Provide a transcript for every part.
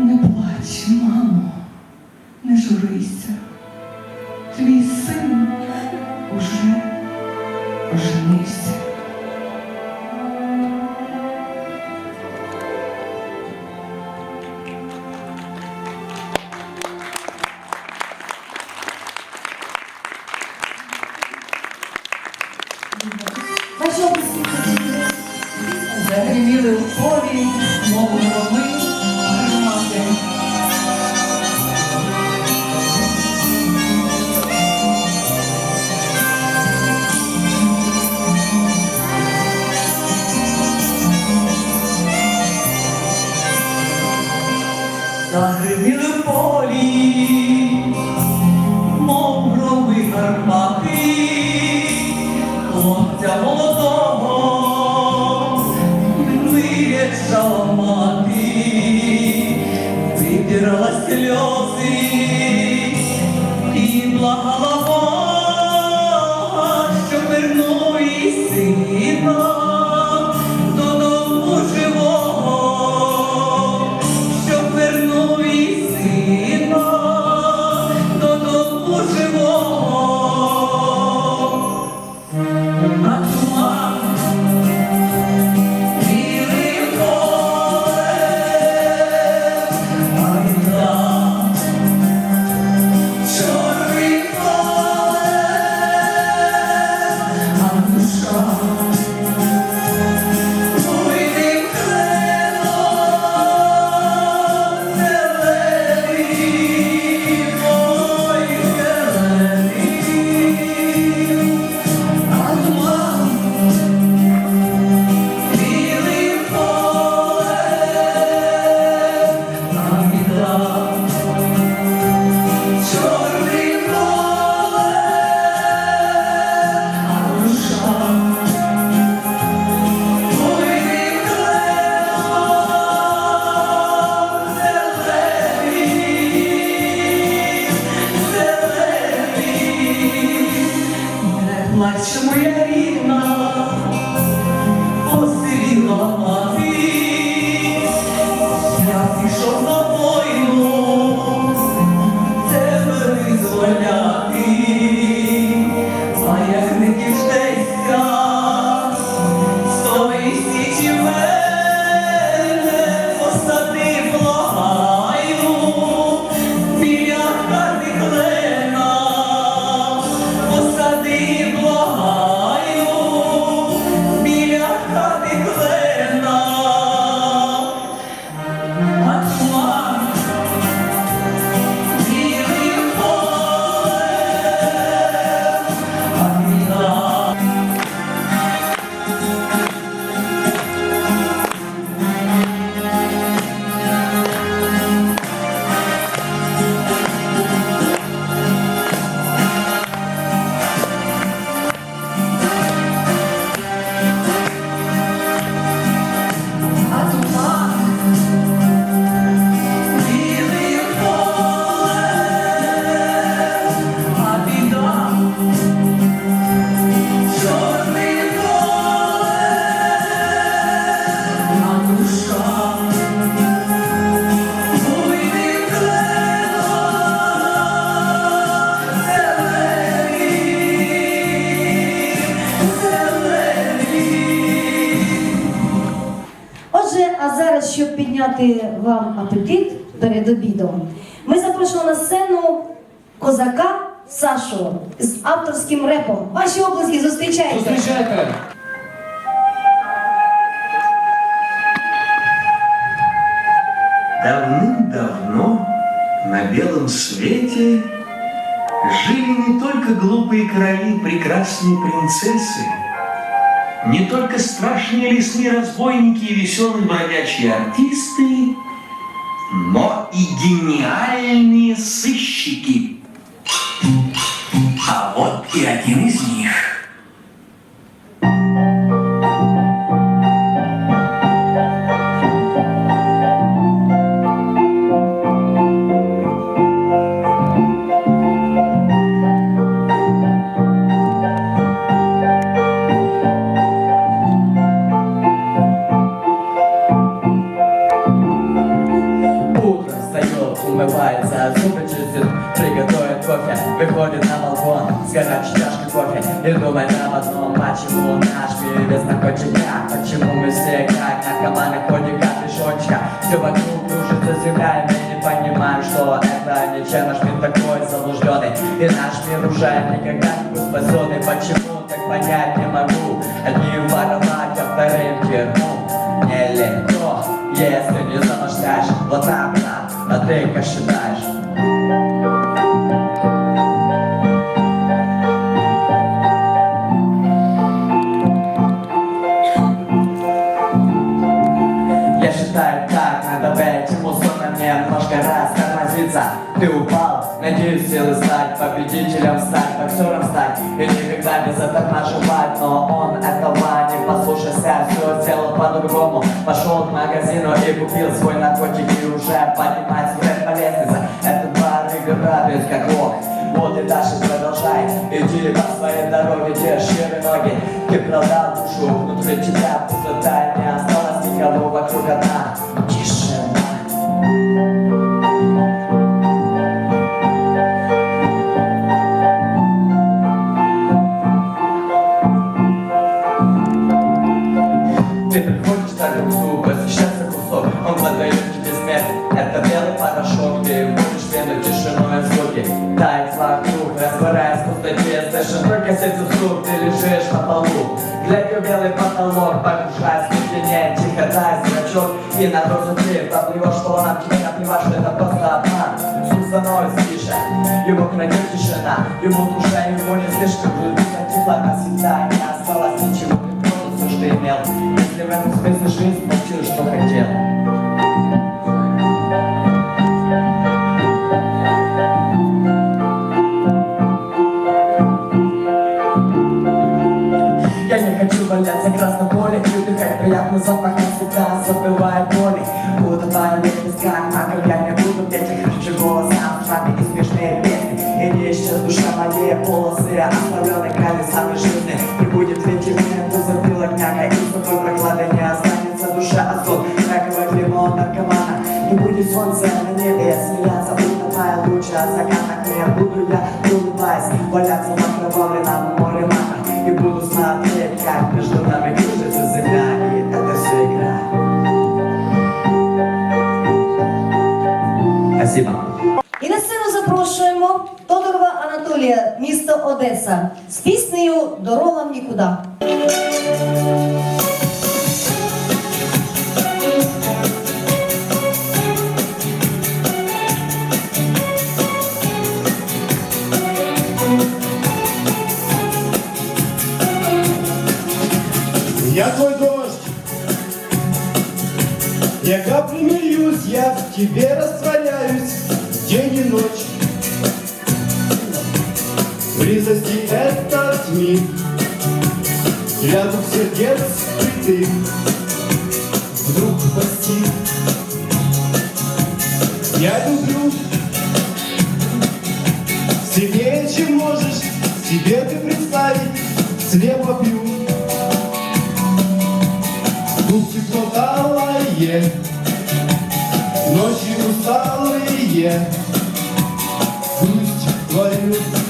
Не плач, мамо, не журися. Твій син уже оженився. Загриміли в полі, мов громи, благала Бога, що їй сина апетит перед обідом, ми запрошуємо на сцену козака Сашу з авторським репом. Ваші обласки зустрічайте. Зустрічайте! Давным-давно на белом свете жили не только глупые короли, прекрасные принцессы, не только страшные лесные разбойники и веселые бродячие артисты, но и гениальные сыщики. А вот и один из них. Умывается, зубы чистит, приготовит кофе, выходит на балкон с горячей чашкой кофе и думает об одном, почему наш мир без наркотика, почему мы все как наркоманы ходим как лишочка, все вокруг кружится земля, и мы не понимаем, что это ничем наш мир такой заблужденный, и наш мир уже никогда не будет спасенный, почему так понять не могу, одним воровать, а вторым в тюрьму. Нелегко, если не замышляешь. Вот так, так, а ты считаешь? Я считаю так, надо в этим условно немножко раз тормозиться Ты упал, надеюсь силы стать Победителем стать, боксером стать. И никогда не затормаживать Но он этого не послушался Все сделал по-другому. Пошел к магазину и купил свой наркотик И уже поднимает душу, внутри тебя пустота Не осталось никого вокруг одна Погружаясь в тишине Тихо дай зрачок. И на розу ты Поплывешь по волнам Тебе наплевать, что это просто обман Звук становится тише Его крадет тишина. Ему душа его не слишком Глубина затихла навсегда Не осталось ничего продал все, что имел Если в этом смысле жизнь Получилось, что хотел запах навсегда Забывая боли. Утопая в песках Пока я не буду петь. Я хочу голосом и смешные песни. И исчез душа моей полосы Оставленной Тодорова Анатолія, місто Одеса, з піснею Дорога в нікуди. Я твой дождь, я капли льюсь, я в тебе растворяюсь день и ночь. Близости этот миг, рядом сердец ты вдруг постиг. Я люблю сильнее, чем можешь себе ты представить, слепо пью. Тут тепло талое, ночи усталые, грусть твою.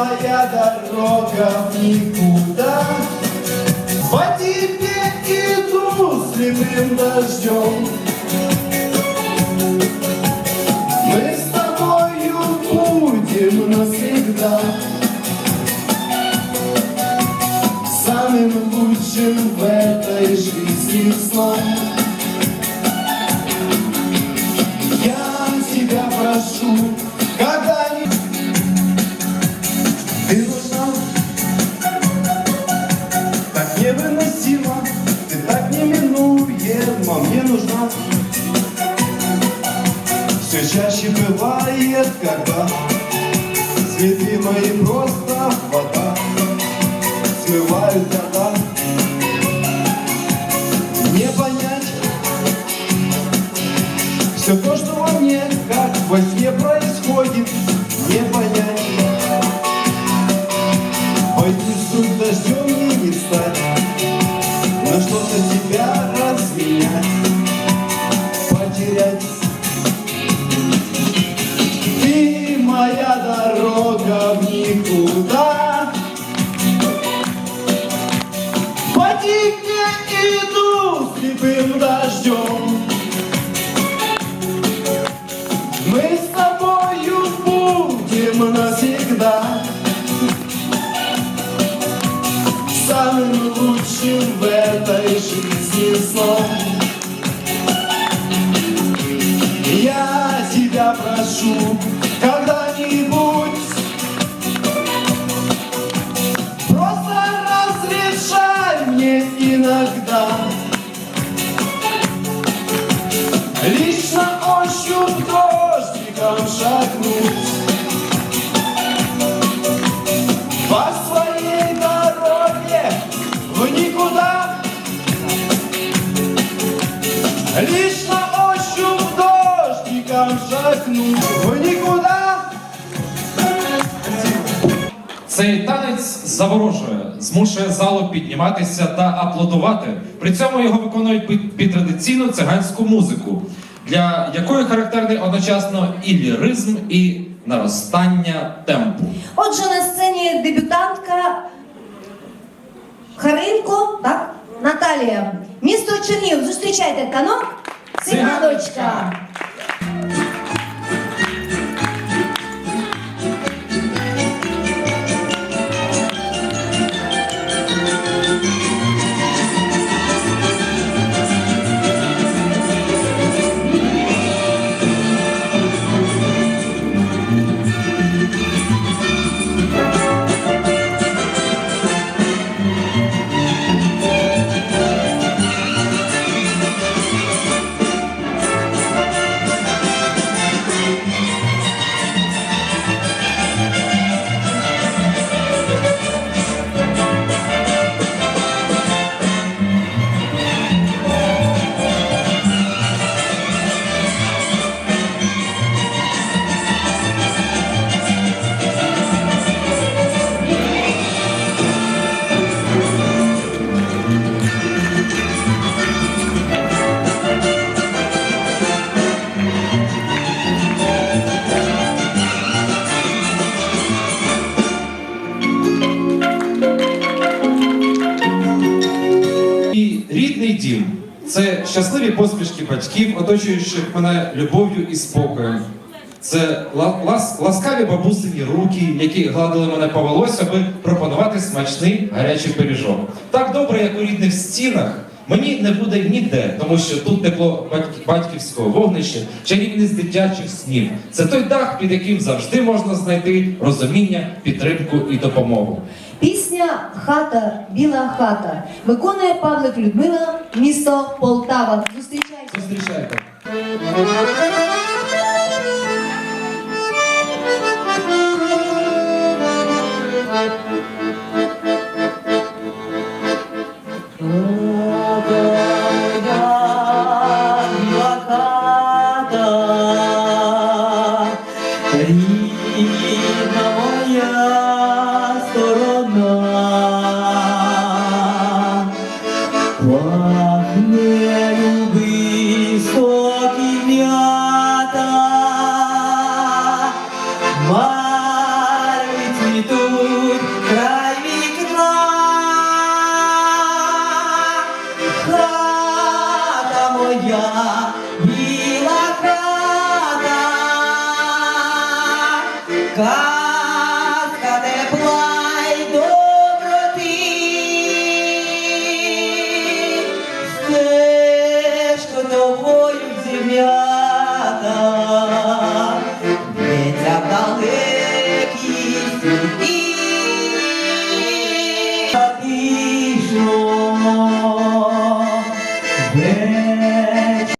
Моя дорога в никуда, по тебе иду слепым дождем. Мы с тобою будем навсегда. самым лучшим в этой жизни сном. Все чаще бывает, когда цветы мои просто вода смывают года. Самым лучшим в этой жизни сном заворожує, змушує залу підніматися та аплодувати. При цьому його виконують під, під традиційну циганську музику, для якої характерний одночасно і ліризм, і наростання темпу. Отже, на сцені дебютантка Харинко, так? Наталія. Місто Чернігів. Зустрічайте танок. Циганочка. Рідний дім це щасливі посмішки батьків, оточуючих мене любов'ю і спокоєм. Це лас- ласкаві бабусині руки, які гладили мене по волосся, аби пропонувати смачний гарячий пиріжок. Так добре, як у рідних стінах, мені не буде ніде, тому що тут тепло батьк- батьківського вогнища, чарівність дитячих снів. Це той дах, під яким завжди можна знайти розуміння, підтримку і допомогу. Пісня Хата, біла хата виконує Павлик Людмила, місто Полтава. Зустрічайте. Зустрічайте. Рідна моя сторона, пахне люби соки м'ята, Марви цвітуть край вікна, хата моя, біла хата,